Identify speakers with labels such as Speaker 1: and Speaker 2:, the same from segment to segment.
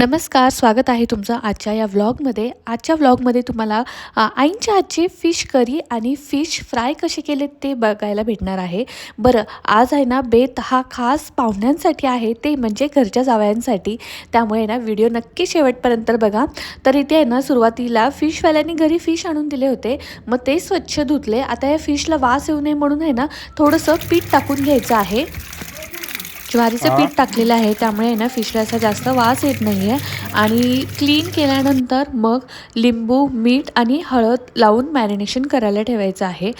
Speaker 1: नमस्कार स्वागत आहे तुमचं आजच्या या व्लॉगमध्ये. आजच्या व्लॉगमध्ये तुम्हाला आईंच्या आजची फिश करी आणि फिश फ्राय कसे केले ते बघायला भेटणार आहे. बरं आज आहे ना बेत हा खास पाहुण्यांसाठी आहे ते म्हणजे घरच्या जावयांसाठी. त्यामुळे ना व्हिडिओ नक्की शेवटपर्यंत बघा. तर इथे आहे ना सुरुवातीला फिशवाल्यांनी घरी फिश आणून दिले होते. मग ते स्वच्छ धुतले. आता या फिशला वास येऊ नये म्हणून आहे ना थोडंसं पीठ टाकून घ्यायचं आहे. ज्वारीचं पीठ टाकलेलं आहे त्यामुळे आहे ना फिशला जास्त वास येत नाही आहे आणि क्लीन केल्यानंतर मग लिंबू मीठ आणि हळद लावून मॅरिनेशन करायला ठेवायचं आहे.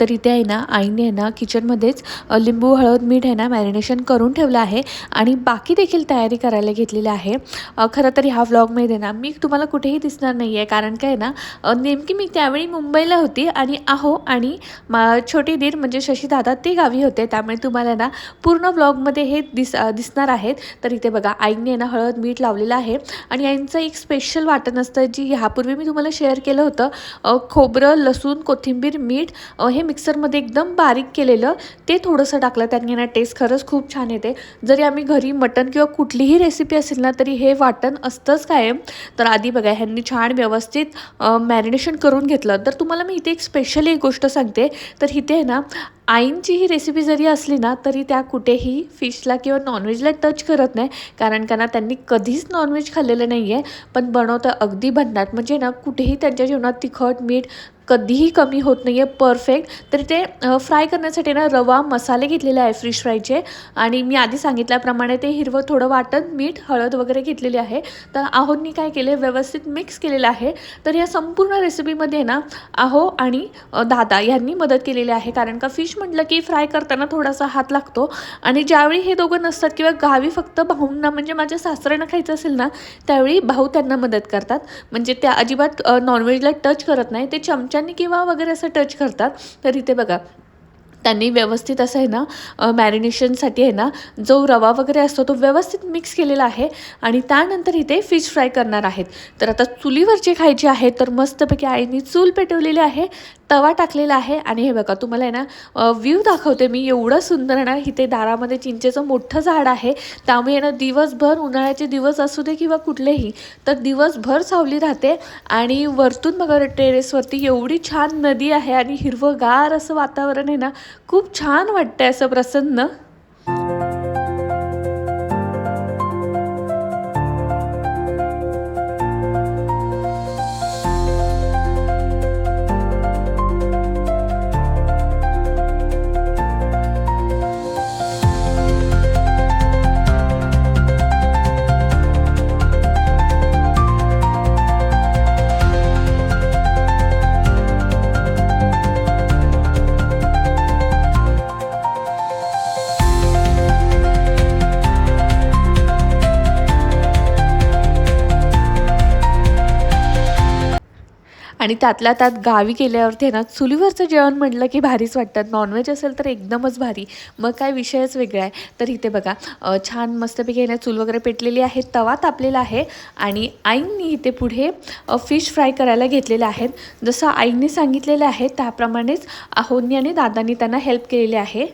Speaker 1: तर इथे आहे ना आईने आहे ना किचनमध्येच लिंबू हळद मीठ आहे ना मॅरिनेशन करून ठेवलं आहे आणि बाकी देखील तयारी करायला घेतलेली आहे. खरं तर ह्या व्लॉगमध्ये ना मी तुम्हाला कुठेही दिसणार नाही आहे कारण काय ना नेमकी मी त्यावेळी मुंबईला होती आणि आहो आणि मा छोटी दीर म्हणजे शशीदादा ते गावी होते त्यामुळे तुम्हाला ना पूर्ण ब्लॉगमध्ये हे दिस दिसणार आहेत. तर इथे बघा आईने ना हळद मीठ लावलेलं आहे. आणि आईंचं एक स्पेशल वाटण असतं जी ह्यापूर्वी मी तुम्हाला शेअर केलं होतं. खोबरं लसूण कोथिंबीर मीठ हे मिक्सरमध्ये एकदम बारीक केलेलं ते थोडंसं टाकलं. त्यांनी ना टेस्ट खरंच खूप छान येते. जरी आम्ही घरी मटण किंवा कुठलीही रेसिपी असेल ना तरी हे वाटण असतंच कायम. तर आधी बघा ह्यांनी छान व्यवस्थित मॅरिनेशन करून घेतलं. तर तुम्हाला मी इथे एक स्पेशली एक गोष्ट सांगते. तर इथे आहे ना आईंची ही रेसिपी जरी असली ना तरी त्या कुठेही फिश फिशला किंवा नॉनव्हेजला टच करत नाही कारण का ना त्यांनी कधीच नॉनव्हेज खाल्लेलं नाही आहे पण बनवतं अगदी भन्नाट. म्हणजे ना कुठेही त्यांच्या जेवणात तिखट मीठ कधीही कमी होत नाही आहे परफेक्ट तर ते फ्राय करण्यासाठी ना रवा मसाले घेतलेले आहे फिश फ्रायचे आणि मी आधी सांगितल्याप्रमाणे ते हिरवं थोडं वाटण मीठ हळद वगैरे घेतलेली आहे. तर आहोंनी काय केले व्यवस्थित मिक्स केलेलं आहे. तर या संपूर्ण रेसिपीमध्ये ना आहो आणि दादा यांनी मदत केलेली आहे. कारण का फिश म्हटलं की फ्राय करताना थोडासा हात लागतो. आणि ज्यावेळी हे दोघं नसतात किंवा गावी फक्त भाऊंना म्हणजे माझ्या सासऱ्यांना खायचं असेल ना त्यावेळी भाऊ त्यांना मदत करतात. म्हणजे त्या अजिबात नॉनव्हेजला टच करत नाही. ते हातांनी किंवा वगैरे असं टच करतात तर इथे बघा त्यांनी व्यवस्थित असं आहे ना मॅरिनेशनसाठी आहे ना जो रवा वगैरे असतो तो व्यवस्थित मिक्स केलेला आहे आणि त्यानंतर इथे फिश फ्राय करणार आहेत. तर आता चुलीवरचे खायचे आहेत तर मस्तपैकी आईने चूल पेटवलेली आहे. तवा टाकलेला आहे. आणि हे बघा तुम्हाला आहे ना व्ह्यू दाखवते मी. एवढं सुंदर ना इथे दारामध्ये चिंचेचं मोठं झाड आहे. त्यामुळे आहे ना दिवसभर उन्हाळ्याचे दिवस असू दे किंवा कुठलेही तर दिवसभर सावली राहते. आणि वरतून बघा टेरेसवरती एवढी छान नदी आहे आणि हिरवंगार असं वातावरण आहे ना खूप छान वाटतंय असं प्रसन्न. आणि त्यातल्या त्यात गावी गेल्यावरती आहे ना चुलीवरचं जेवण म्हटलं की भारीच वाटतं. नॉनव्हेज असेल तर एकदमच भारी. मग काय विषयच वेगळा आहे. तर इथे बघा छान मस्तपैकी आहे ना चूल वगैरे पेटलेली आहे तवा तापलेला आहे आणि आईंनी इथे पुढे फिश फ्राय करायला घेतलेले आहेत. जसं आईने सांगितलेलं आहे त्याप्रमाणेच आहोंनी आणि दादांनी त्यांना हेल्प केलेली आहे.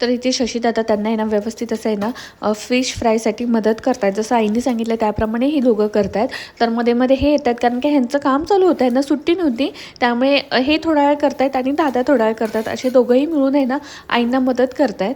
Speaker 1: तर इथे शशीदादा त्यांना आहे ना व्यवस्थित असं आहे ना फिश फ्रायसाठी मदत करतायत. जसं आईने सांगितलं त्याप्रमाणे ही दोघं करतायत. तर मध्ये मध्ये हे येतात कारण की ह्यांचं काम चालू होतं. यांना सुट्टी नव्हती. त्यामुळे हे थोडा वेळ करतायत आणि दादा थोडा वेळ करतात. असे दोघंही मिळून आहे ना आईंना मदत करतायत.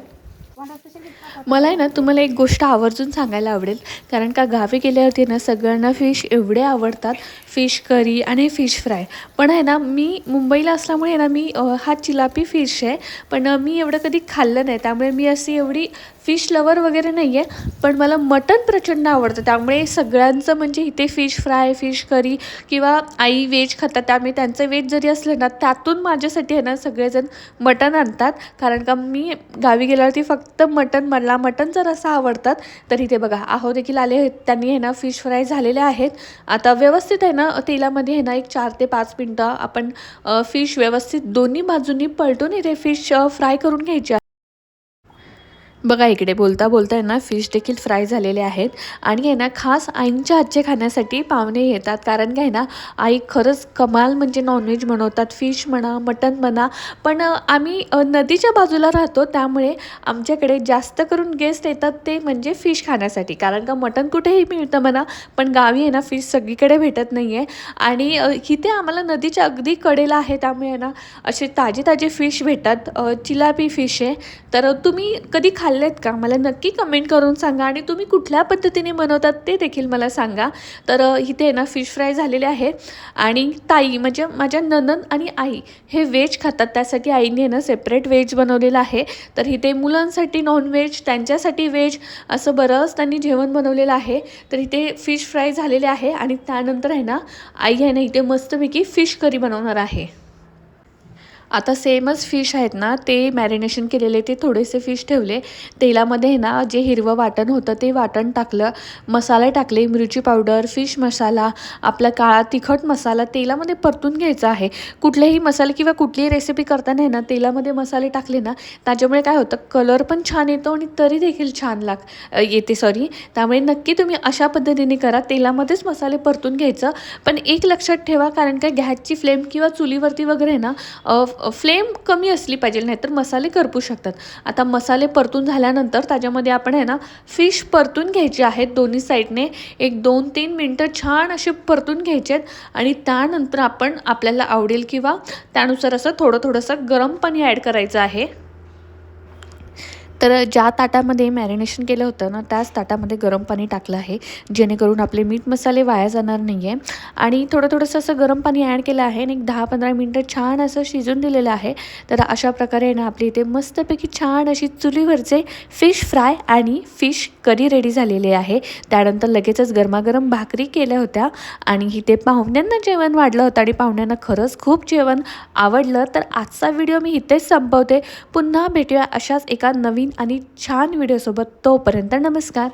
Speaker 1: मला आहे ना तुम्हाला एक गोष्ट आवर्जून सांगायला आवडेल. कारण का गावी गेल्यावरती ना सगळ्यांना फिश एवढे आवडतात. फिश करी आणि फिश फ्राय पण आहे ना मी मुंबईला असल्यामुळे आहे ना मी हा चिलापी फिश आहे. पण मी एवढं कधी खाल्लं नाही. त्यामुळे मी अशी एवढी फिश लवर वगैरे नाही आहे पण मला मटण प्रचंड आवडतं. त्यामुळे सगळ्यांचं म्हणजे इथे फिश फ्राय फिश करी किंवा आई व्हेज खातात. त्यामुळे त्यांचं व्हेज जरी असलं ना त्यातून माझ्यासाठी आहे ना सगळेजण मटण आणतात. कारण का मी गावी गेल्यावरती फक्त मटण मला मटणचा रसा आवडतात तर इथे बघा आहो देखील आले आहेत. त्यांनी आहे ना फिश फ्राय झालेले आहेत. आता व्यवस्थित आहे ना तेलामध्ये आहे ना एक चार ते पाच मिनटं आपण फिश व्यवस्थित दोन्ही बाजूंनी पलटून इथे फिश फ्राय करून घ्यायची बघा इकडे बोलता बोलता आहे ना फिश देखील फ्राय झालेले आहेत. आणि आहे ना खास आईंच्या हातचे खाण्यासाठी पाहुणे येतात. कारण काय ना आई खरंच कमाल म्हणजे नॉनव्हेज बनवतात. फिश म्हणा मटन म्हणा. पण आम्ही नदीच्या बाजूला राहतो. त्यामुळे आमच्याकडे जास्त करून गेस्ट येतात ते म्हणजे फिश खाण्यासाठी. कारण का मटन कुठेही मिळतं म्हणा पण गावी आहे ना फिश सगळीकडे भेटत नाही आहे आणि इथे आम्हाला नदीच्या अगदी कडेला आहे. त्यामुळे आहे ना असे ताजे ताजे फिश भेटतात. चिलापी फिश आहे. तर तुम्ही कधी खाल्लेत का? मला नक्की कमेंट करून सांगा आणि तुम्ही कुठल्या पद्धतीने बनवतात ते देखील मला सांगा. तर इथे ना फिश फ्राय झालेले आहे आणि ताई म्हणजे माझ्या ननन आणि आई हे व्हेज खातात. त्यासाठी आईने ना सेपरेट व्हेज बनवलेलं आहे. तर इथे मुलांसाठी नॉनव्हेज त्यांच्यासाठी व्हेज असं बरंच त्यांनी जेवण बनवलेलं आहे. तर इथे फिश फ्राय झालेले आहे आणि त्यानंतर आहे ना आई आहे ना इथे मस्तपैकी फिश करी बनवणार आहे. आता सेमच फिश आहेत ना ते मॅरिनेशन केलेले ते थोडेसे फिश ठेवले. तेलामध्ये आहे ना जे हिरवं वाटण होतं ते वाटण टाकलं. मसाले टाकले मिरची पावडर फिश मसाला आपला काळा तिखट मसाला तेलामध्ये परतून घ्यायचा आहे. कुठलेही मसाले किंवा कुठलीही रेसिपी करताना आहे ना तेलामध्ये मसाले टाकले ना त्याच्यामुळे काय होतं कलर पण छान येतो आणि तरी देखील छान लाग येते सॉरी त्यामुळे नक्की तुम्ही अशा पद्धतीने करा तेलामध्येच मसाले परतून घ्यायचं. पण एक लक्षात ठेवा कारण काय गॅसची फ्लेम किंवा चुलीवरती वगैरे ना फ्लेम कमी असली पाहिजे नाहीतर मसाले करपू शकतात. आता मसाले परतून झाल्यानंतर त्याच्यामध्ये आपण आहे ना फिश परतून घ्यायची आहेत दोन्ही साईडने. एक दोन तीन मिनटं छान असे परतून घ्यायचे आहेत आणि त्यानंतर आपण आपल्याला आवडेल किंवा त्यानुसार असं थोडं थोडंसं गरम पाणी ॲड करायचं आहे. तर ज्या ताटामध्ये मॅरिनेशन केलं होतं ना त्याच ताटामध्ये गरम पाणी टाकलं आहे. जेणेकरून आपले मीठ मसाले वाया जाणार नाही आहे आणि थोडं थोडंसं असं गरम पाणी ॲड केलं आहे आणि एक दहा पंधरा मिनटं छान असं शिजून दिलेलं आहे. तर अशा प्रकारे ना आपली इथे मस्तपैकी छान अशी चुलीवरचे फिश फ्राय आणि फिश करी रेडी झालेली आहे. त्यानंतर लगेचच गरमागरम भाकरी केल्या होत्या. आणि इथे पाहुण्यांना जेवण वाढलं होतं आणि पाहुण्यांना खरंच खूप जेवण आवडलं. तर आजचा व्हिडिओ मी इथेच संपवते. पुन्हा भेटूया अशाच एका नवीन आणि छान व्हिडिओसोबत तोपर्यंत नमस्कार.